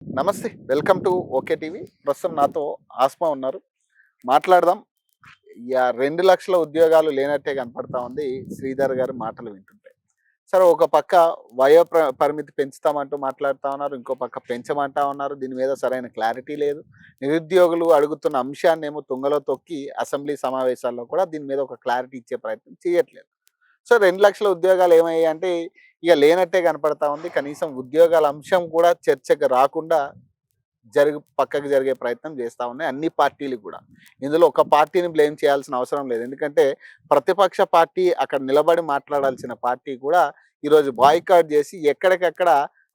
నమస్తే welcome to okay TV. ప్రస్తుతం నాతో ఆస్మా ఉన్నారు. మాట్లాడదాం. ఇక రెండు లక్షల ఉద్యోగాలు లేనట్టే కనపడతా ఉంది శ్రీధర్ గారి మాటలు వింటుంటే. సరే ఒక పక్క వయో పరిమితి పెంచుతామంటూ మాట్లాడుతా ఉన్నారు ఇంకో పక్క పెంచమంటా ఉన్నారు. దీని మీద సరైన క్లారిటీ లేదు. నిరుద్యోగులు అడుగుతున్న అంశాన్ని ఏమో తుంగలో తొక్కి అసెంబ్లీ సమావేశాల్లో కూడా దీని మీద ఒక క్లారిటీ ఇచ్చే ప్రయత్నం చేయట్లేదు. సో రెండు లక్షల ఉద్యోగాలు ఏమయ్యాయి అంటే ఇక లేనట్టే కనపడతా ఉంది. కనీసం ఉద్యోగాల అంశం కూడా చర్చకు రాకుండా జరుగు పక్కకు జరిగే ప్రయత్నం చేస్తా ఉన్నాయి అన్ని పార్టీలు కూడా. ఇందులో ఒక పార్టీని బ్లేమ్ చేయాల్సిన అవసరం లేదు. ఎందుకంటే ప్రతిపక్ష పార్టీ అక్కడ నిలబడి మాట్లాడాల్సిన పార్టీ కూడా ఈరోజు బాయ్కాట్ చేసి ఎక్కడికక్కడ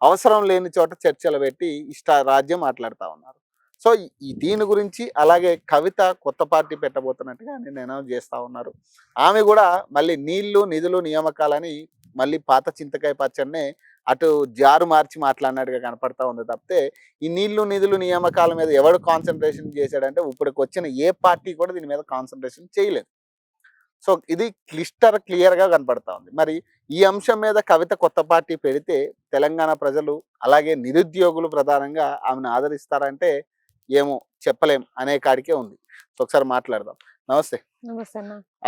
అవసరం లేని చోట చర్చలు పెట్టి ఇష్ట రాజ్యం మాట్లాడుతూ ఉన్నారు. సో ఈ దీని గురించి అలాగే కవిత కొత్త పార్టీ పెట్టబోతున్నట్టుగా నేను అనౌన్స్ చేస్తూ ఉన్నారు. ఆమె కూడా మళ్ళీ నీళ్ళు నిధులు నియామకాలని మళ్ళీ పాత చింతకాయ పచ్చడినే అటు జారు మార్చి మాట్లాడినట్టుగా కనపడతా ఉంది తప్పితే ఈ నీళ్ళు నిధులు నియామకాల మీద ఎవడు కాన్సన్ట్రేషన్ చేశాడంటే ఇప్పటికి వచ్చిన ఏ పార్టీ కూడా దీని మీద కాన్సన్ట్రేషన్ చేయలేదు. సో ఇది క్లిస్టర్ క్లియర్గా కనపడతా ఉంది. మరి ఈ అంశం మీద కవిత కొత్త పార్టీ పెడితే తెలంగాణ ప్రజలు అలాగే నిరుద్యోగులు ప్రధానంగా ఆమెను ఆదరిస్తారంటే ఏమో చెప్పలేం అనే కాడికే ఉంది. ఒకసారి మాట్లాడదాం. నమస్తే.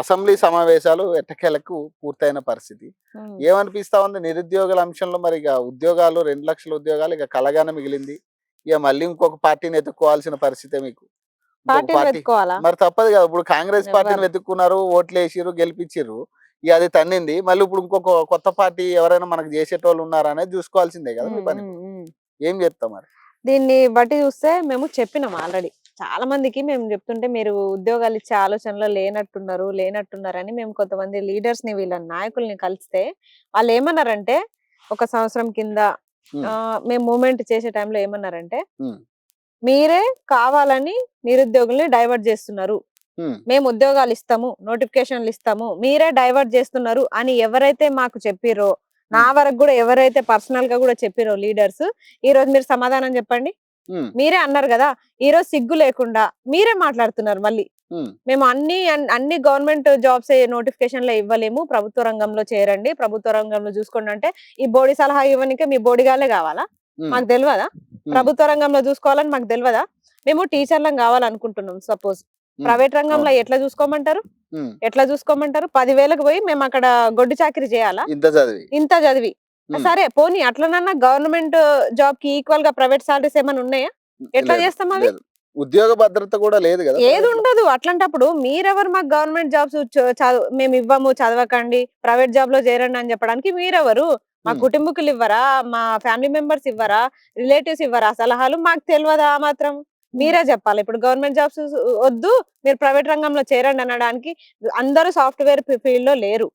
అసెంబ్లీ సమావేశాలు ఎట్టకేలకు పూర్తయిన పరిస్థితి. ఏమనిపిస్తా ఉంది? నిరుద్యోగుల అంశంలో మరి ఇక ఉద్యోగాలు రెండు లక్షల ఉద్యోగాలు ఇక కలగానే మిగిలింది. ఇక మళ్ళీ ఇంకొక పార్టీని ఎత్తుక్కోవాల్సిన పరిస్థితి మీకు. మరి తప్పదు కదా. ఇప్పుడు కాంగ్రెస్ పార్టీని? వెతుక్కున్నారు ఓట్లు వేసిర్రు గెలిపించిర్రు ఇక అది తన్నింది. మళ్ళీ ఇప్పుడు ఇంకొక కొత్త పార్టీ ఎవరైనా మనకు చేసేటోళ్ళు ఉన్నారా అనేది చూసుకోవాల్సిందే కదా మీ పని. ఏం చెప్తాం మరి? దీన్ని బట్టి చూస్తే మేము చెప్పినాం ఆల్రెడీ. చాలా మందికి మేము చెప్తుంటే మీరు ఉద్యోగాలు ఇచ్చే ఆలోచనలో లేనట్టున్నారు లేనట్టున్నారు అని మేము కొంతమంది లీడర్స్ని వీళ్ళ నాయకుల్ని కలిస్తే వాళ్ళు ఏమన్నారంటే ఒక సంవత్సరం కింద మేము మూమెంట్ చేసే టైంలో ఏమన్నారంటే. మీరే కావాలని నిరుద్యోగుల్ని డైవర్ట్ చేస్తున్నారు. మేము ఉద్యోగాలు ఇస్తాము నోటిఫికేషన్లు ఇస్తాము మీరే డైవర్ట్ చేస్తున్నారు అని ఎవరైతే మాకు చెప్పిరో నా వరకు కూడా ఎవరైతే పర్సనల్గా కూడా చెప్పిరో లీడర్స్ ఈ రోజు మీరు సమాధానం చెప్పండి. మీరే అన్నారు కదా ఈ రోజు సిగ్గు లేకుండా మీరే మాట్లాడుతున్నారు మళ్ళీ. మేము అన్ని అన్- అన్ని గవర్నమెంట్ జాబ్స్ నోటిఫికేషన్లో ఇవ్వలేము. ప్రభుత్వ రంగంలో చేరండి. ప్రభుత్వ రంగంలో చూసుకోండి అంటే ఈ బోడీ సలహా ఇవ్వనికే మీ బోడిగాలే కావాలా? మాకు తెలియదా ప్రభుత్వ రంగంలో చూసుకోవాలని మాకు తెలియదా మేము టీచర్లం కావాలనుకుంటున్నాం సపోజ్. ప్రైవేట్ రంగంలో ఎట్లా చూసుకోమంటారు. ఎట్లా చూసుకోమంటారు? పదివేలకు పోయి మేము అక్కడ గొడ్డు చాకరీ చేయాలా? ఇంత చదివి. ఇంత చదివి. సరే పోనీ అట్లనన్నా గవర్నమెంట్ జాబ్కి ఈక్వల్గా ప్రైవేట్ సాలరీస్ ఏమైనా ఉన్నాయా? ఎట్లా చేస్తాం అవి. ఉద్యోగ భద్రత కూడా లేదు కదా ఏది ఉండదు. అట్లాంటప్పుడు మీరెవరు మాకు గవర్నమెంట్ జాబ్స్ మేము ఇవ్వము చదవకండి ప్రైవేట్ జాబ్లో చేరండి అని చెప్పడానికి మీరెవరు? మా. కుటుంబకులు ఇవ్వరా? మా ఫ్యామిలీ మెంబర్స్ ఇవ్వరా? రిలేటివ్స్ ఇవ్వరా? సలహాలు మాకు తెలియదా ఆ మాత్రం? మీరే చెప్పాలి. ఇప్పుడు గవర్నమెంట్ జాబ్స్ వద్దు మీరు ప్రైవేట్ రంగంలో చేరండి అనడానికి అందరూ సాఫ్ట్వేర్ ఫీల్డ్లో లేరు.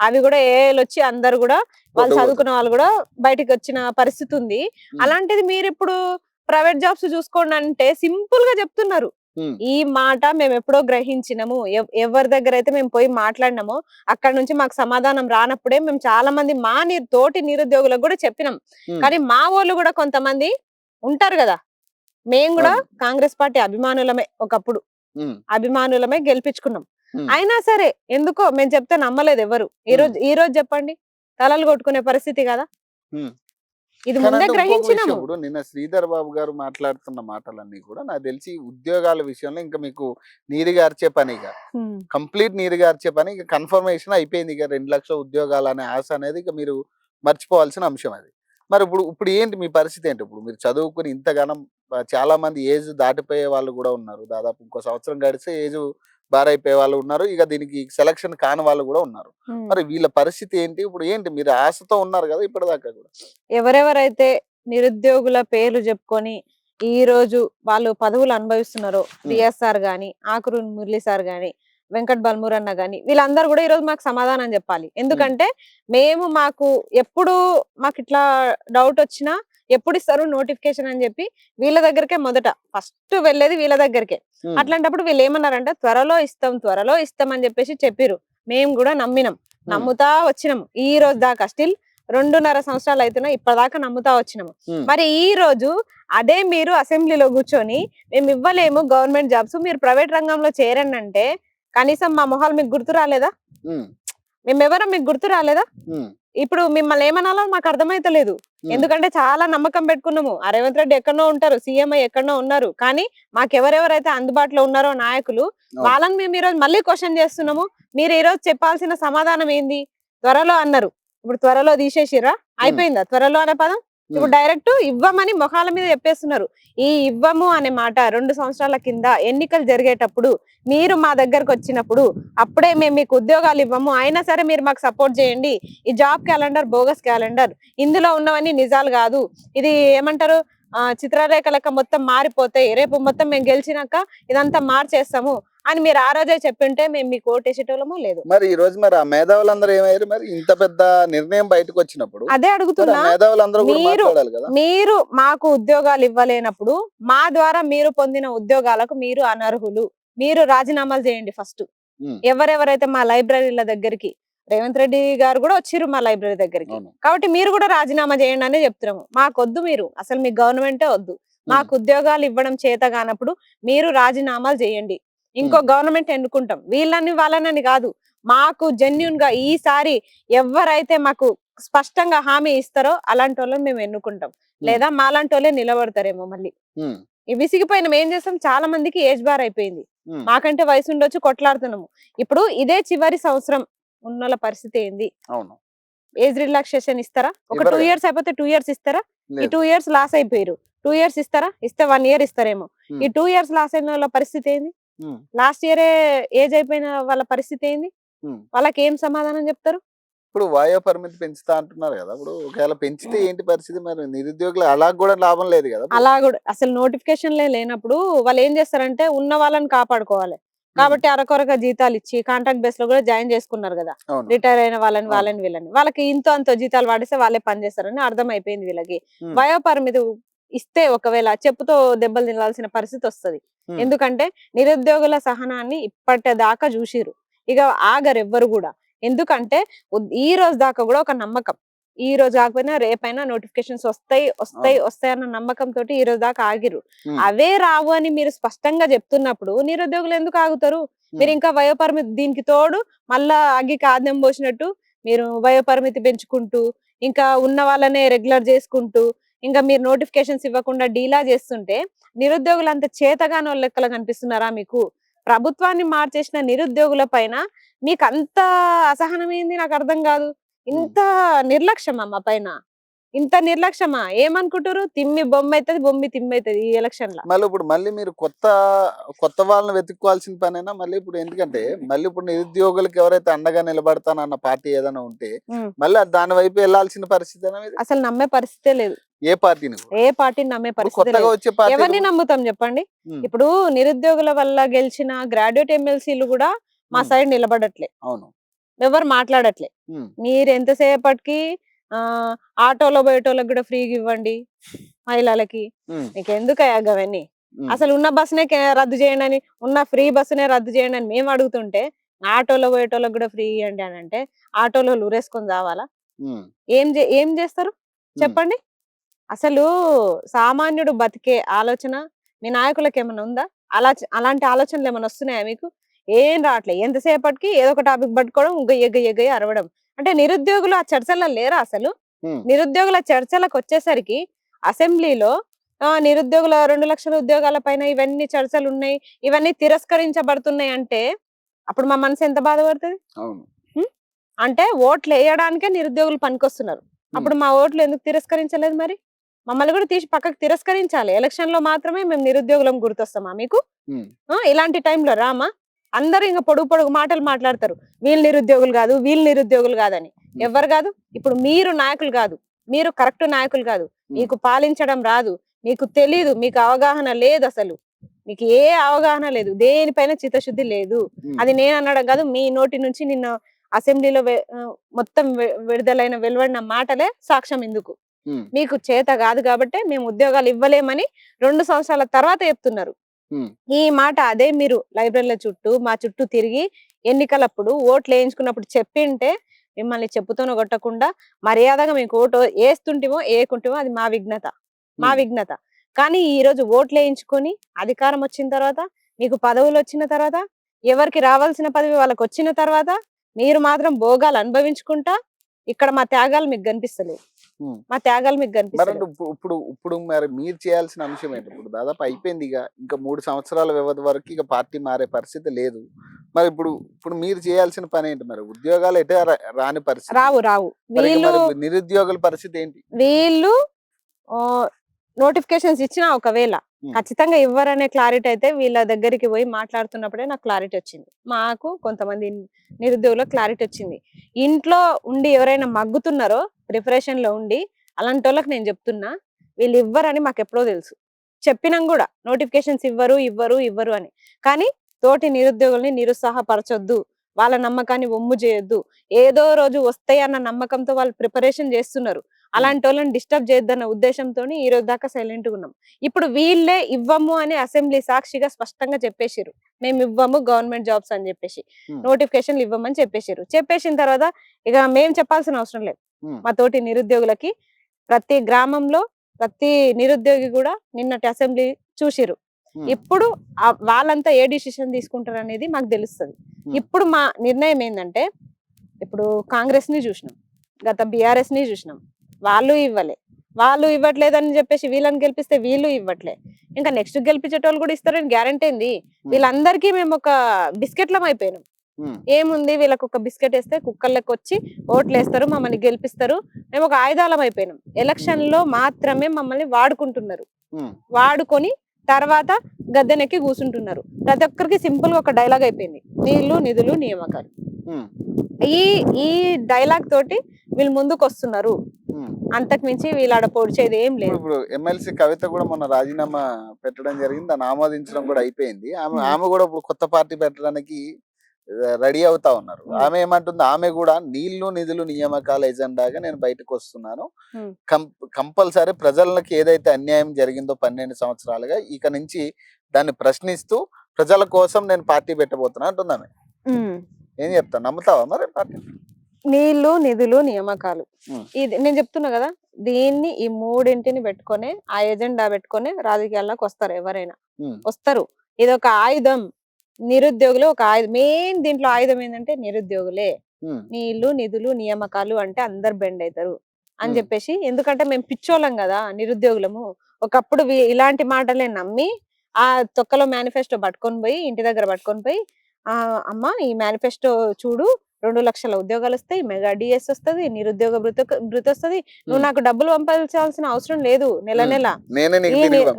అవి కూడా ఏఐలు వచ్చి అందరు కూడా వాళ్ళు చదువుకున్న వాళ్ళు కూడా బయటికి వచ్చిన పరిస్థితి ఉంది. అలాంటిది మీరు ఇప్పుడు ప్రైవేట్ జాబ్స్ చూసుకోండి అంటే సింపుల్గా చెప్తున్నారు. ఈ మాట మేము ఎప్పుడో గ్రహించినాము. ఎవ్- ఎవరి దగ్గర అయితే మేము పోయి మాట్లాడినామో అక్కడ నుంచి మాకు సమాధానం రానప్పుడే మేము చాలా మంది మా తోటి నిరుద్యోగులకు కూడా చెప్పినాం. కానీ మా వాళ్ళు కూడా కొంతమంది ఉంటారు కదా మేము కూడా. కాంగ్రెస్ పార్టీ అభిమానులమే ఒకప్పుడు. అభిమానులమే గెలిపించుకున్నాం. అయినా సరే ఎందుకో మేము చెప్తే నమ్మలేదు ఎవరు. ఈ రోజు ఈ రోజు చెప్పండి. తలలు కొట్టుకునే పరిస్థితి కదా. ఇది ముందే గ్రహించినాము. ఇప్పుడు నిన్న శ్రీధర్ బాబు గారు మాట్లాడుతున్న మాటలన్నీ కూడా నాకు తెలిసి ఉద్యోగాల విషయంలో ఇంకా మీకు నీరుగార్చే పనిగా ఉమ్. కంప్లీట్ నీరుగార్చే పని ఇక కన్ఫర్మేషన్ అయిపోయింది ఇక రెండు లక్షల ఉద్యోగాలు అనే ఆశ అనేది ఇక మీరు మర్చిపోవాల్సిన అంశం అది. మరి ఇప్పుడు ఇప్పుడు ఏంటి మీ పరిస్థితి ఏంటి? ఇప్పుడు మీరు చదువుకుని ఇంతగానం చాలా మంది ఏజ్ దాటిపోయే వాళ్ళు కూడా ఉన్నారు. దాదాపు ఇంకో సంవత్సరం గడిస్తే ఏజ్ బారైపోయే వాళ్ళు ఉన్నారు. ఇక దీనికి సెలక్షన్ కాని వాళ్ళు కూడా ఉన్నారు. మరి వీళ్ళ పరిస్థితి ఏంటి? ఇప్పుడు ఏంటి? మీరు ఆశతో ఉన్నారు కదా ఇప్పటిదాకా కూడా. ఎవరెవరైతే నిరుద్యోగుల పేర్లు చెప్పుకొని ఈ రోజు వాళ్ళు పదవులు అనుభవిస్తున్నారో బిఎస్ఆర్ గాని ఆకురు మురళి సార్ గాని వెంకట్ బల్మూరన్న గాని వీళ్ళందరూ కూడా ఈ రోజు మాకు సమాధానం చెప్పాలి. ఎందుకంటే మేము మాకు ఎప్పుడు మాకు ఇట్లా డౌట్ వచ్చినా ఎప్పుడు ఇస్తారు నోటిఫికేషన్ అని చెప్పి వీళ్ళ దగ్గరకే మొదట. ఫస్ట్ వెళ్ళేది వీళ్ళ దగ్గరకే. అట్లాంటప్పుడు వీళ్ళు ఏమన్నారంటే త్వరలో ఇస్తాం త్వరలో ఇస్తాం అని చెప్పేసి చెప్పిరు మేము కూడా నమ్మినాం. నమ్ముతా వచ్చినాము ఈ రోజు దాకా స్టిల్ రెండున్నర సంవత్సరాలు అవుతున్నా ఇప్పటిదాకా నమ్ముతా వచ్చినాము మరి ఈ రోజు అదే మీరు అసెంబ్లీలో కూర్చొని మేము ఇవ్వలేము గవర్నమెంట్ జాబ్స్ మీరు ప్రైవేట్ రంగంలో చేరండి అంటే కనీసం మా మొహాలు మీకు గుర్తు రాలేదా? ఉమ్, మేము ఎవరో మీకు గుర్తు రాలేదా? ఇప్పుడు మిమ్మల్ని ఏమనాలో మాకు అర్థమైతలేదు. ఎందుకంటే చాలా నమ్మకం పెట్టుకున్నాము. ఆ రేవంత్ రెడ్డి ఎక్కడో ఉంటారు సీఎం ఎక్కడో ఉన్నారు. కానీ మాకు ఎవరెవరైతే అందుబాటులో ఉన్నారో నాయకులు వాళ్ళని మేము ఈరోజు మళ్ళీ క్వశ్చన్ చేస్తున్నాము. మీరు ఈ రోజు చెప్పాల్సిన సమాధానం ఏంది? త్వరలో అన్నారు. ఇప్పుడు త్వరలో తీసేసిరా అయిపోయిందా? త్వరలో అనే పదం? ఇప్పుడు డైరెక్ట్ ఇవ్వమని మొఖాల మీద చెప్పేస్తున్నారు. ఈ ఇవ్వము అనే మాట రెండు సంవత్సరాల కింద ఎన్నికలు జరిగేటప్పుడు మీరు మా దగ్గరకు వచ్చినప్పుడు అప్పుడే మేము మీకు ఉద్యోగాలు ఇవ్వము. అయినా సరే మీరు మాకు సపోర్ట్ చేయండి. ఈ జాబ్ క్యాలెండర్ బోగస్ క్యాలెండర్ ఇందులో ఉన్నవన్నీ నిజాలు కాదు. ఇది ఏమంటారు? చిత్రరేఖ లెక్క మొత్తం మారిపోతాయి. రేపు మొత్తం మేము గెలిచినాక ఇదంతా మార్చేస్తాము. అని మీరు ఆ రోజే చెప్పింటే మేము మీకు ఓటేసేటోళ్ళమో లేదు. మరి ఈ రోజు మరి ఆ మేధావులందరూ ఏమయ్యారు? మరి ఇంత పెద్ద నిర్ణయం బయటకు వచ్చినప్పుడు అదే అడుగుతున్నా. మేధావులందరూ మీరు- మీరు మాకు ఉద్యోగాలు ఇవ్వలేనప్పుడు మా ద్వారా మీరు పొందిన ఉద్యోగాలకు మీరు అనర్హులు. మీరు రాజీనామాలు చేయండి ఫస్ట్. ఎవరెవరైతే మా లైబ్రరీల దగ్గరికి రేవంత్ రెడ్డి గారు కూడా వచ్చిర్రు మా లైబ్రరీ దగ్గరికి. కాబట్టి మీరు కూడా రాజీనామా చేయండి అని చెప్తున్నాము. మాకొద్దు మీరు. అసలు మీ గవర్నమెంటే వద్దు. మాకు ఉద్యోగాలు ఇవ్వడం చేత కానప్పుడు మీరు రాజీనామాలు చేయండి. ఇంకో గవర్నమెంట్ ఎన్నుకుంటాం. వీళ్ళని వాళ్ళనని కాదు. మాకు జెన్యున్గా ఈసారి ఎవరైతే మాకు స్పష్టంగా హామీ ఇస్తారో అలాంటి వాళ్ళని మేము ఎన్నుకుంటాం. లేదా మాలాంటి వాళ్ళే నిలబడతారేమో మళ్ళీ. విసిగిపోయిన ఏం చేస్తాం. చాలా మందికి ఏజ్ బార్ అయిపోయింది. మాకంటే వయసు ఉండొచ్చు కొట్లాడుతున్నాము. ఇప్పుడు ఇదే చివరి సంవత్సరం ఉన్నోళ్ళ పరిస్థితి ఏంది? అవును. ఏజ్ రిలాక్సేషన్ ఇస్తారా? ఒక టూ. ఇయర్స్ అయిపోతే టూ ఇయర్స్ ఇస్తారా? ఈ. టూ ఇయర్స్ లాస్ అయిపోయారు టూ ఇయర్స్ ఇస్తారా? ఇస్తే వన్ ఇయర్ ఇస్తారేమో. ఈ టూ ఇయర్స్ లాస్ అయిన వాళ్ళ పరిస్థితి ఏంది? లాస్ట్ ఇయరే ఏజ్ అయిపోయిన వాళ్ళ పరిస్థితి ఏంది. వాళ్ళకి ఏం సమాధానం చెప్తారు? ఇప్పుడు వాయో పరిమితి పెంచుతా అంటున్నారు కదా! ఇప్పుడు ఒకవేళ పెంచితే ఏంటి పరిస్థితి? మరి నిరుద్యోగులు అలా కూడా లాభం లేదు కదా! అలా కూడా అసలు నోటిఫికేషన్లే లేనప్పుడు వాళ్ళు ఏం చేస్తారంటే ఉన్న వాళ్ళని కాపాడుకోవాలి. కాబట్టి అరకొరక జీతాలు ఇచ్చి కాంట్రాక్ట్ బేస్లో కూడా జాయిన్ చేసుకున్నారు కదా! రిటైర్ అయిన వాళ్ళని. వాళ్ళని వీళ్ళని. వాళ్ళకి ఇంతో అంతో జీతాలు వాడిస్తే వాళ్ళే పని చేస్తారని అర్థమైపోయింది వీళ్ళకి. వయో పరిమితి ఇస్తే ఒకవేళ చెప్పుతో దెబ్బలు తినాల్సిన పరిస్థితి వస్తది. ఎందుకంటే నిరుద్యోగుల సహనాన్ని ఇప్పటిదాకా చూసిరు ఇక ఆగరు ఎవ్వరు కూడా. ఎందుకంటే ఈ రోజు దాకా కూడా ఒక నమ్మకం. ఈ రోజు కాకపోయినా రేపైనా నోటిఫికేషన్స్ వస్తాయి వస్తాయి వస్తాయి అన్న నమ్మకం తోటి ఈ రోజు దాకా ఆగిరు అవే రావు అని మీరు స్పష్టంగా చెప్తున్నప్పుడు నిరుద్యోగులు ఎందుకు ఆగుతారు? మీరు ఇంకా వయోపరిమితి దీనికి తోడు మళ్ళా అగ్గికి ఆద్యం పోసినట్టు మీరు వయోపరిమితి పెంచుకుంటూ ఇంకా ఉన్న వాళ్ళనే రెగ్యులర్ చేసుకుంటూ ఇంకా మీరు నోటిఫికేషన్స్ ఇవ్వకుండా డీలా చేస్తుంటే నిరుద్యోగులు అంత చేతగానో లెక్కలు కనిపిస్తున్నారా మీకు? ప్రభుత్వాన్ని మార్చేసిన నిరుద్యోగుల పైన మీకు అంత అసహనం ఏంది నాకు అర్థం కాదు. ఇంత నిర్లక్ష్యమా మా పైన. ఇంత నిర్లక్ష్యమా? ఏమనుకుంటారు తిమ్మి బొమ్మ అవుతుంది బొమ్మి తిమ్మి అవుతుంది ఈ ఎలక్షన్లో మళ్ళీ ఇప్పుడు మళ్ళీ మీరు కొత్త కొత్త వాళ్ళని వెతుక్కోవాల్సిన పనైనా? మళ్ళీ ఇప్పుడు ఎందుకంటే మళ్ళీ ఇప్పుడు నిరుద్యోగులకు ఎవరైతే అండగా నిలబడతానన్న పార్టీ ఏదైనా ఉంటే. మళ్ళీ దాని వైపు వెళ్ళాల్సిన పరిస్థితి అసలు నమ్మే పరిస్థితే లేదు. ఏ పార్టీని. ఏ పార్టీని నమ్మే పరిస్థితి ఎవరిని నమ్ముతాం చెప్పండి? ఇప్పుడు నిరుద్యోగుల వల్ల గెలిచిన గ్రాడ్యుయేట్ ఎమ్మెల్సీలు కూడా మా. సైడ్ నిలబడట్లే. అవును. ఎవరు మాట్లాడట్లే. మీరు ఎంతసేపటికి ఆటోలో పోయేటోళ్ళకి కూడా ఫ్రీగా ఇవ్వండి మహిళలకి. మీకు ఎందుకు అవన్నీ అసలు ఉన్న బస్సునే రద్దు చేయండి అని ఉన్న ఫ్రీ బస్సునే రద్దు చేయండి అని మేము అడుగుతుంటే ఆటోలో పోయేటోళ్ళకి కూడా ఫ్రీ ఇవ్వండి అని అంటే ఆటోలో ఊరేసుకొని రావాలా? ఏం ఏం చేస్తారు? చెప్పండి. అసలు సామాన్యుడు బతికే ఆలోచన మీ నాయకులకు ఏమైనా ఉందా? అలా అలాంటి ఆలోచనలు ఏమైనా వస్తున్నాయా మీకు? ఏం రావట్లేదు ఎంతసేపటికి ఏదో ఒక టాపిక్ పట్టుకోవడం గయ్య గయ్య గయ్య అరవడం. అంటే నిరుద్యోగులు ఆ చర్చల్లో లేరా అసలు? నిరుద్యోగుల చర్చలకు వచ్చేసరికి అసెంబ్లీలో నిరుద్యోగుల రెండు లక్షల ఉద్యోగాల పైన ఇవన్నీ చర్చలు ఉన్నాయి ఇవన్నీ తిరస్కరించబడుతున్నాయి అంటే అప్పుడు మా మనసు ఎంత బాధపడుతుంది? అంటే ఓట్లు వేయడానికే నిరుద్యోగులు పనికొస్తున్నారు. అప్పుడు మా ఓట్లు ఎందుకు తిరస్కరించలేదు మరి? మమ్మల్ని కూడా తీసి పక్కకు తిరస్కరించాలి. ఎలక్షన్లో మాత్రమే మేము నిరుద్యోగులం గుర్తొస్తామా మీకు? ఇలాంటి టైంలో రామా? అందరూ ఇంకా పొడుగు పొడుగు మాటలు మాట్లాడతారు. వీళ్ళు నిరుద్యోగులు కాదు వీళ్ళు నిరుద్యోగులు కాదని. ఎవరు కాదు? ఇప్పుడు మీరు నాయకులు కాదు. మీరు కరెక్ట్ నాయకులు కాదు. మీకు పాలించడం రాదు. మీకు తెలీదు. మీకు అవగాహన లేదు అసలు. మీకు ఏ అవగాహన లేదు. దేనిపైన చిత్తశుద్ధి లేదు. అది నేను అనడం కాదు మీ నోటి నుంచి నిన్న అసెంబ్లీలో మొత్తం విడుదలైన వెలువడిన మాటలే సాక్ష్యం ఉమ్, మీకు చేత కాదు కాబట్టి మేము ఉద్యోగాలు ఇవ్వలేమని రెండు సంవత్సరాల తర్వాత చెప్తున్నారు. ఈ మాట అదే మీరు లైబ్రరీల చుట్టూ మా చుట్టూ తిరిగి ఎన్నికలప్పుడు ఓట్లు వేయించుకున్నప్పుడు చెప్పింటే మిమ్మల్ని చెప్పుతోనో కొట్టకుండా మర్యాదగా మీకు ఓటు వేస్తుంటేమో వేయకుంటేమో అది మా విఘ్నత మా. విఘ్నత కానీ ఈ రోజు ఓట్లు వేయించుకొని అధికారం వచ్చిన తర్వాత మీకు పదవులు వచ్చిన తర్వాత ఎవరికి రావాల్సిన పదవి వాళ్ళకి వచ్చిన తర్వాత మీరు మాత్రం భోగాలు అనుభవించుకుంటా ఇక్కడ మా త్యాగాలు మీకు కనిపిస్తలేదు. మా త్యాగాలు మీకు మరి కనిపిస్తాయి. ఇప్పుడు ఇప్పుడు మరి మీరు చేయాల్సిన అంశం ఏంటి? ఇప్పుడు దాదాపు అయిపోయింది ఇక. ఇంకా మూడు సంవత్సరాల వ్యవధి వరకు ఇక పార్టీ మారే పరిస్థితి లేదు. మరి ఇప్పుడు ఇప్పుడు మీరు చేయాల్సిన పని ఏంటి? మరి ఉద్యోగాలు ఎటే రా- రాని పరిస్థితి. రావు రావు. వీళ్ళు నిరుద్యోగుల పరిస్థితి ఏంటి? వీళ్ళు నోటిఫికేషన్స్ ఇచ్చినా ఒకవేళ. ఖచ్చితంగా ఇవ్వరనే క్లారిటీ అయితే వీళ్ళ దగ్గరికి పోయి మాట్లాడుతున్నప్పుడే నాకు క్లారిటీ వచ్చింది. మాకు కొంతమంది నిరుద్యోగులకు క్లారిటీ వచ్చింది. ఇంట్లో ఉండి ఎవరైనా మగ్గుతున్నారో ప్రిపరేషన్లో ఉండి అలాంటి వాళ్ళకి నేను చెప్తున్నా వీళ్ళు ఇవ్వరని మాకు ఎప్పుడో తెలుసు. చెప్పినాం కూడా నోటిఫికేషన్స్ ఇవ్వరు ఇవ్వరు ఇవ్వరు అని. కానీ తోటి నిరుద్యోగుల్ని నిరుత్సాహపరచొద్దు వాళ్ళ నమ్మకాన్ని ఒమ్ము చేయొద్దు. ఏదో రోజు వస్తాయి అన్న నమ్మకంతో వాళ్ళు ప్రిపరేషన్ చేస్తున్నారు. అలాంటి వాళ్ళని డిస్టర్బ్ చేయొద్దన్న ఉద్దేశంతో ఈ రోజు దాకా సైలెంట్గా ఉన్నాం. ఇప్పుడు వీళ్ళే ఇవ్వము అని అసెంబ్లీ సాక్షిగా స్పష్టంగా చెప్పేసిరు మేము ఇవ్వము గవర్నమెంట్ జాబ్స్ అని చెప్పేసి. నోటిఫికేషన్లు ఇవ్వమని చెప్పేసిరు చెప్పేసిన తర్వాత ఇక మేము చెప్పాల్సిన అవసరం లేదు. మా తోటి నిరుద్యోగులకి ప్రతి గ్రామంలో ప్రతి నిరుద్యోగి కూడా నిన్నటి అసెంబ్లీ చూసిరు ఇప్పుడు వాళ్ళంతా ఏ డిసిషన్ తీసుకుంటారు అనేది మాకు తెలుస్తుంది. ఇప్పుడు మా నిర్ణయం ఏంటంటే ఇప్పుడు కాంగ్రెస్ని చూసినాం. గత బీఆర్ఎస్ని చూసినాం. వాళ్ళు ఇవ్వలే. వాళ్ళు ఇవ్వట్లేదని చెప్పేసి వీళ్ళని గెలిపిస్తే వీళ్ళు ఇవ్వట్లే. ఇంకా నెక్స్ట్ గెలిపించేటోళ్ళు కూడా ఇస్తారని గ్యారంటీ ఏంది వీళ్ళందరికీ మేము ఒక బిస్కెట్లం అయిపోయినాం. ఏముంది? వీళ్ళకి ఒక బిస్కెట్ వేస్తే కుక్కర్లకు వచ్చి ఓట్లు వేస్తారు మమ్మల్ని గెలిపిస్తారు. మేము ఒక ఆయుధాలం అయిపోయినాం. ఎలక్షన్లో మాత్రమే మమ్మల్ని వాడుకుంటున్నారు. వాడుకొని తర్వాత గద్దెనెక్కి కూర్చుంటున్నారు ప్రతి ఒక్కరికి సింపుల్గా ఒక డైలాగ్ అయిపోయింది. నీళ్ళు నిధులు నియామకాలు. ఈ ఈ డైలాగ్ తోటి వీళ్ళు ముందుకు వస్తున్నారు. అంతకు మించి వీళ్ళు ఆడ పొడిచేది ఏం లేదు. ఇప్పుడు ఎమ్మెల్సీ కవిత కూడా మొన్న రాజీనామా పెట్టడం జరిగింది. దాన్ని ఆమోదించడం కూడా అయిపోయింది. ఆమె. ఆమె కూడా ఇప్పుడు కొత్త పార్టీ పెట్టడానికి రెడీ అవుతా ఉన్నారు. ఆమె ఏమంటుంది? ఆమె కూడా నీళ్ళు నిధులు నియామకాల ఎజెండాగా నేను బయటకు వస్తున్నాను. కంపల్సరీ ప్రజలకి ఏదైతే అన్యాయం జరిగిందో పన్నెండు సంవత్సరాలుగా ఇక నుంచి దాన్ని ప్రశ్నిస్తూ ప్రజల కోసం నేను పార్టీ పెట్టబోతున్నా అంటుంది ఆమె. ఏం చెప్తాను నమ్ముతావా మరి పార్టీ నీళ్ళు నిధులు నియామకాలు. ఇది నేను చెప్తున్నా కదా దీన్ని ఈ మూడింటిని పెట్టుకొని ఆ ఎజెండా పెట్టుకొని రాజకీయాల్లోకి వస్తారు ఎవరైనా. వస్తారు. ఇది ఒక ఆయుధం. నిరుద్యోగులు ఒక ఆయుధం. మెయిన్ దీంట్లో ఆయుధం ఏంటంటే నిరుద్యోగులే. నీళ్ళు నిధులు నియామకాలు అంటే అందరు బెండ్ అవుతారు అని. చెప్పేసి ఎందుకంటే మేము పిచ్చోళ్ళం కదా నిరుద్యోగులము. ఒకప్పుడు ఇలాంటి మాటలే నమ్మి ఆ తొక్కలో మేనిఫెస్టో పట్టుకొని పోయి ఇంటి దగ్గర పట్టుకొని పోయి ఆ అమ్మ ఈ మేనిఫెస్టో చూడు రెండు లక్షల ఉద్యోగాలు వస్తాయి మెగా డిఎస్ వస్తది నిరుద్యోగ భృతి వస్తది నువ్వు. నాకు డబ్బులు పంపాల్సిన అవసరం లేదు నెల. నెల.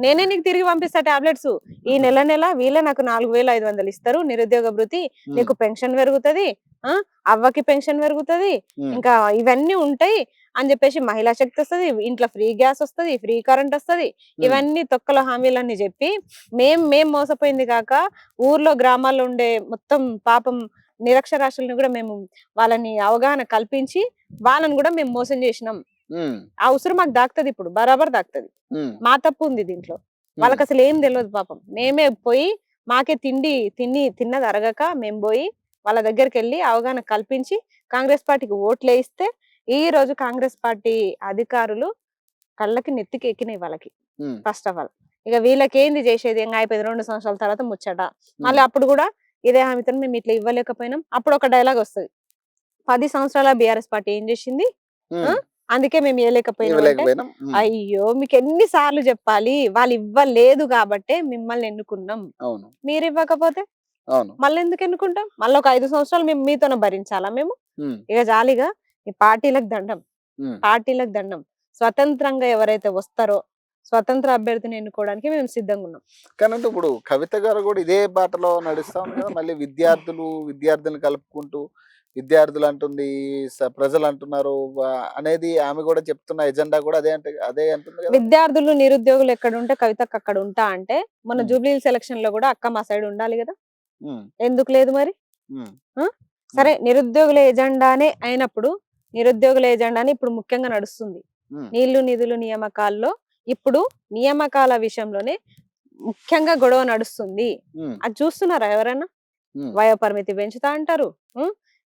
నేనే నీకు తిరిగి పంపిస్తా టాబ్లెట్స్. ఈ నెల నెల వీళ్ళే నాకు నాలుగు వేల ఐదు వందలు ఇస్తారు నిరుద్యోగ భృతి. నీకు పెన్షన్ పెరుగుతది ఆ? అవ్వకి పెన్షన్ పెరుగుతది. ఇంకా ఇవన్నీ ఉంటాయి అని చెప్పేసి మహిళా శక్తి వస్తది ఇంట్లో ఫ్రీ గ్యాస్ వస్తది ఫ్రీ కరెంట్ వస్తది. ఇవన్నీ తొక్కల హామీలన్నీ చెప్పి మేం మేం మోసపోయింది కాక ఊర్లో గ్రామాల్లో ఉండే మొత్తం పాపం నిరక్షరాస్యులను కూడా మేము వాళ్ళని అవగాహన కల్పించి వాళ్ళని కూడా మేము మోసం చేసినాం. ఆ ఉసురు మాకు దాక్తది ఇప్పుడు బరాబర్ దాక్తది. మా తప్పు ఉంది దీంట్లో. వాళ్ళకి అసలు ఏం తెలియదు పాపం. మేమే పోయి మాకే తిండి తిని తిన్నది అరగక మేము పోయి వాళ్ళ దగ్గరికి వెళ్ళి అవగాహన కల్పించి కాంగ్రెస్ పార్టీకి ఓట్లు వేయిస్తే ఈ రోజు కాంగ్రెస్ పార్టీ అధికారులు కళ్ళకి నెత్తికి ఎక్కినాయి వాళ్ళకి. First of all. ఇక వీళ్ళకి ఏంది చేసేది? ఇంకా అయిపోయింది. రెండు సంవత్సరాల తర్వాత ముచ్చట. మళ్ళీ అప్పుడు కూడా ఇదే హామీతో మేము ఇట్లా ఇవ్వలేకపోయినాం. అప్పుడు ఒక డైలాగ్ వస్తది. పది సంవత్సరాల బీఆర్ఎస్ పార్టీ ఏం చేసింది? అందుకే మేము ఇవ్వలేకపోయినాం అయ్యో మీకు ఎన్ని సార్లు చెప్పాలి? వాళ్ళు ఇవ్వలేదు కాబట్టే మిమ్మల్ని ఎన్నుకున్నాం. మీరు ఇవ్వకపోతే? మళ్ళీ ఎందుకు ఎన్నుకుంటాం? మళ్ళీ ఒక ఐదు సంవత్సరాలు మేము మీతోనే భరించాలా మేము? ఇక జాలిగా ఈ పార్టీలకు దండం. పార్టీలకు దండం. స్వతంత్రంగా ఎవరైతే వస్తారో స్వతంత్ర అభ్యర్థిని ఎన్నుకోవడానికి మేము సిద్ధంగా ఉన్నాం. కానీ ఇప్పుడు కవిత గారు కూడా ఇదే బాటలో నడుస్తా కదా మళ్ళీ విద్యార్థులు విద్యార్థులను కలుపుకుంటూ విద్యార్థులు అంటుంది ప్రజలు అంటున్నారు అనేది ఆమె కూడా చెప్తున్న ఎజెండా కూడా అదే అంటే అదే అంటుంది విద్యార్థులు నిరుద్యోగులు ఎక్కడ ఉంటే కవితకు అక్కడ ఉంటా అంటే మన. జూబ్లీ సెలక్షన్లో కూడా అక్క మా సైడ్ ఉండాలి కదా. ఎందుకు లేదు మరి? సరే నిరుద్యోగుల ఎజెండానే అయినప్పుడు నిరుద్యోగుల ఎజెండానే ఇప్పుడు ముఖ్యంగా నడుస్తుంది. నీళ్ళు నిధులు నియామకాల్లో ఇప్పుడు నియామకాల విషయంలోనే ముఖ్యంగా గొడవ నడుస్తుంది. అది చూస్తున్నారా ఎవరైనా వయోపరిమితి పెంచుతా అంటారు?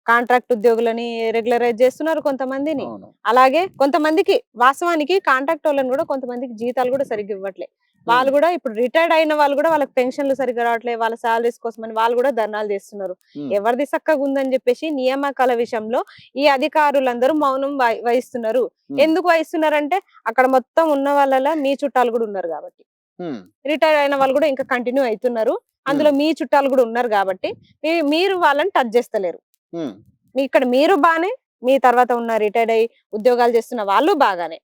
కాంట్రాక్ట్ ఉద్యోగులని రెగ్యులరైజ్ చేస్తున్నారు కొంతమందిని. అలాగే కొంతమందికి వాస్తవానికి కాంట్రాక్ట్ వాళ్ళని కూడా కొంతమందికి జీతాలు కూడా సరిగ్గా ఇవ్వట్లే. వాళ్ళు కూడా ఇప్పుడు రిటైర్డ్ అయిన వాళ్ళు కూడా వాళ్ళకి పెన్షన్లు సరిగ్గా రావట్లేదు. వాళ్ళ సాలరీస్ కోసమని వాళ్ళు కూడా ధర్నాలు చేస్తున్నారు. ఎవరిది చక్కగా ఉందని చెప్పేసి నియామకాల విషయంలో ఈ అధికారులందరూ మౌనం వహి- వహిస్తున్నారు. ఎందుకు వహిస్తున్నారంటే అక్కడ మొత్తం ఉన్న వాళ్ళ మీ చుట్టాలు కూడా ఉన్నారు కాబట్టి. రిటైర్ అయిన వాళ్ళు కూడా ఇంకా కంటిన్యూ అవుతున్నారు. అందులో మీ చుట్టాలు కూడా ఉన్నారు కాబట్టి మీ- మీరు వాళ్ళని టచ్ చేస్తలేరు. ఇక్కడ మీరు బానే మీ తర్వాత ఉన్న రిటైర్డ్ అయ్యి ఉద్యోగాలు చేస్తున్న వాళ్ళు బాగానే.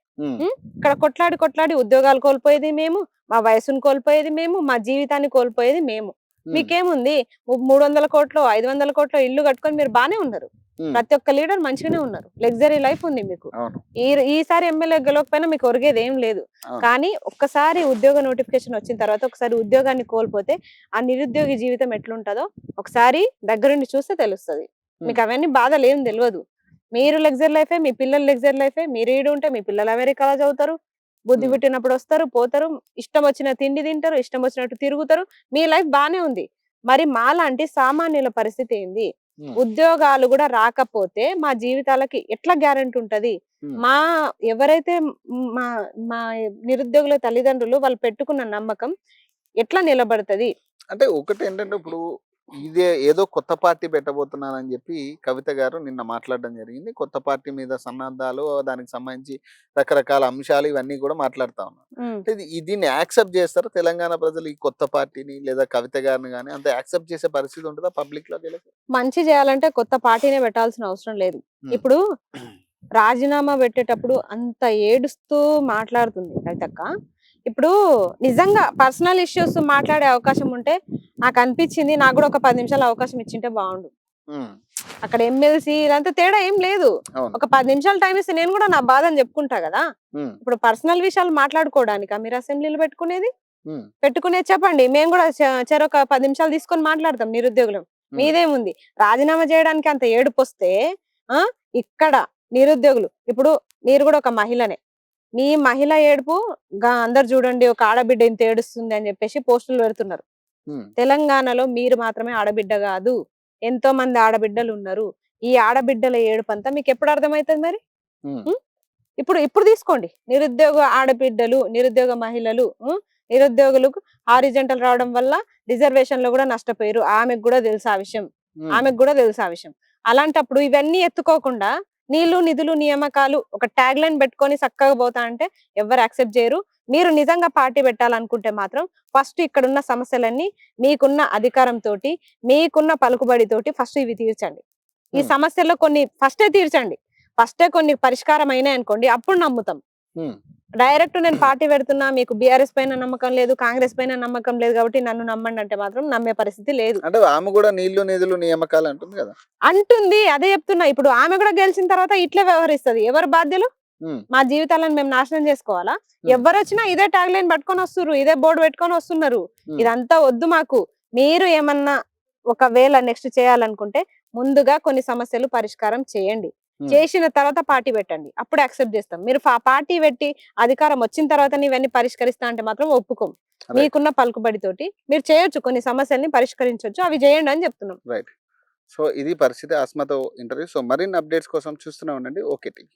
ఇక్కడ కొట్లాడి కొట్లాడి ఉద్యోగాలు కోల్పోయేది మేము మా వయసును కోల్పోయేది మేము మా జీవితాన్ని కోల్పోయేది మేము. మీకేముంది? మూడు వందల కోట్లు ఐదు వందల కోట్లు ఇల్లు కట్టుకొని మీరు బానే ఉన్నారు. ప్రతి ఒక్క లీడర్ మంచిగానే ఉన్నారు. లగ్జరీ లైఫ్ ఉంది మీకు. ఈ ఈసారి ఎమ్మెల్యే గెలవకపోయినా మీకు ఒరిగేది ఏం లేదు. కానీ ఒక్కసారి ఉద్యోగ నోటిఫికేషన్ వచ్చిన తర్వాత ఒకసారి ఉద్యోగాన్ని కోల్పోతే ఆ నిరుద్యోగి జీవితం ఎట్లుంటుందో ఒకసారి దగ్గరుండి చూస్తే తెలుస్తుంది. మీకు అవన్నీ బాధలు ఏం తెలియదు మీరు లగ్జరీ లైఫే మీ పిల్లలు లగ్జరీ లైఫే మీరు ఈడు ఉంటే మీ పిల్లలు అమెరికాలో చదువుతారు బుద్ధి. పుట్టినప్పుడు వస్తారు పోతారు ఇష్టం వచ్చిన తిండి తింటారు ఇష్టం వచ్చినట్టు తిరుగుతారు మీ లైఫ్ బానే ఉంది. మరి మాలాంటి సామాన్యుల పరిస్థితి ఏంది? ఉద్యోగాలు కూడా రాకపోతే మా జీవితాలకి ఎట్లా గ్యారెంటీ ఉంటది. మా ఎవరైతే మ్- మా మా నిరుద్యోగుల తల్లిదండ్రులు వాళ్ళు పెట్టుకున్న నమ్మకం ఎట్లా నిలబడుతుంది? అంటే ఒకటి ఏంటంటే ఇప్పుడు ఇదే ఏదో కొత్త పార్టీ పెట్టబోతున్నానని చెప్పి కవిత గారు నిన్న మాట్లాడడం జరిగింది. కొత్త పార్టీ మీద సన్నద్ధాలు దానికి సంబంధించి రకరకాల అంశాలు ఇవన్నీ కూడా మాట్లాడుతా ఉన్నారు. అంటే ఇది- ఈ దీన్ని యాక్సెప్ట్ చేస్తారా? తెలంగాణ ప్రజలు ఈ కొత్త పార్టీని లేదా కవిత గారిని కానీ అంత యాక్సెప్ట్ చేసే పరిస్థితి ఉంటుందా పబ్లిక్లోకి వెళ్ళి మంచి చేయాలంటే కొత్త పార్టీనే పెట్టాల్సిన అవసరం లేదు. ఇప్పుడు రాజీనామా పెట్టేటప్పుడు అంత ఏడుస్తూ మాట్లాడుతుంది కవితక్క. ఇప్పుడు నిజంగా పర్సనల్ ఇష్యూస్ మాట్లాడే అవకాశం ఉంటే నాకు అనిపించింది నాకు కూడా ఒక పది నిమిషాలు అవకాశం ఇచ్చింటే బాగుండు. అక్కడ ఎమ్మెల్సీ ఇదంతా తేడా ఏం లేదు. ఒక పది నిమిషాలు టైం ఇస్తే నేను కూడా నా బాధని చెప్పుకుంటా కదా. ఇప్పుడు పర్సనల్ విషయాలు మాట్లాడుకోవడానికా? మీరు అసెంబ్లీలో పెట్టుకునేది? పెట్టుకునేది చెప్పండి. మేము కూడా చెరొక పది నిమిషాలు తీసుకొని మాట్లాడతాం నిరుద్యోగులం. మీదేముంది? రాజీనామా చేయడానికి అంత ఏడుపు వస్తే ఆ ఇక్కడ నిరుద్యోగులు ఇప్పుడు మీరు కూడా ఒక మహిళనే. మీ మహిళ ఏడుపు గా- అందరు చూడండి ఒక ఆడబిడ్డ ఇంత ఏడుస్తుంది అని చెప్పేసి పోస్టులు పెడుతున్నారు. తెలంగాణలో మీరు మాత్రమే ఆడబిడ్డ కాదు ఎంతో మంది ఆడబిడ్డలు ఉన్నారు. ఈ ఆడబిడ్డల ఏడుపు అంతా మీకు ఎప్పుడు అర్థమవుతుంది మరి? ఇప్పుడు ఇప్పుడు తీసుకోండి. నిరుద్యోగ ఆడబిడ్డలు నిరుద్యోగ మహిళలు? నిరుద్యోగులకు హారిజెంటల్ రావడం వల్ల రిజర్వేషన్లో కూడా నష్టపోయారు. ఆమెకు కూడా తెలుసు ఆ విషయం. ఆమెకు కూడా తెలుసు ఆ విషయం. అలాంటప్పుడు ఇవన్నీ ఎత్తుకోకుండా నీళ్ళు నిధులు నియామకాలు ఒక ట్యాగ్ లైన్ పెట్టుకొని చక్కగా పోతా అంటే ఎవరు యాక్సెప్ట్ చేయరు. మీరు నిజంగా పార్టీ పెట్టాలనుకుంటే మాత్రం ఫస్ట్ ఇక్కడున్న సమస్యలన్నీ మీకున్న అధికారంతో మీకున్న పలుకుబడి తోటి ఫస్ట్ ఇవి తీర్చండి. ఈ. సమస్యల్లో కొన్ని ఫస్టే తీర్చండి. ఫస్టే కొన్ని పరిష్కారం అయినాయి అనుకోండి అప్పుడు నమ్ముతాం. డైరెక్ట్ నేను పార్టీ పెడుతున్నా మీకు బీఆర్ఎస్ పైన నమ్మకం లేదు కాంగ్రెస్ పైన నమ్మకం లేదు కాబట్టి నన్ను నమ్మండి అంటే మాత్రం నమ్మే పరిస్థితి లేదు. అంటే ఆమె కూడా నీళ్ళు నిధులు నియామకాలు అంటుంది కదా? అంటుంది అదే చెప్తున్నా. ఇప్పుడు ఆమె కూడా గెలిచిన తర్వాత ఇట్లే వ్యవహరిస్తది. ఎవరు బాధ్యులు? మా జీవితాలను మేము నాశనం చేసుకోవాలా? ఎవరు వచ్చినా ఇదే ట్యాగ్ లైన్ పట్టుకొని వస్తున్నారు ఇదే బోర్డు పెట్టుకొని వస్తున్నారు. ఇదంతా వద్దు మాకు. మీరు ఏమన్నా ఒకవేళ నెక్స్ట్ చేయాలనుకుంటే ముందుగా కొన్ని సమస్యలు పరిష్కారం చేయండి. చేసిన తర్వాత పార్టీ పెట్టండి. అప్పుడు యాక్సెప్ట్ చేస్తాం. మీరు పార్టీ పెట్టి అధికారం వచ్చిన తర్వాత ఇవన్నీ పరిష్కరిస్తా అంటే మాత్రం ఒప్పుకోం. మీకున్న పలుకుబడితోటి మీరు చేయొచ్చు. కొన్ని సమస్యల్ని పరిష్కరించవచ్చు అవి చేయండి అని చెప్తున్నాం. రైట్. సో ఇది పరిస్థితి ఆస్మాతో ఇంటర్వ్యూ. సో మరిన్ని అప్డేట్స్ కోసం చూస్తూనే ఉండండి. Okay TV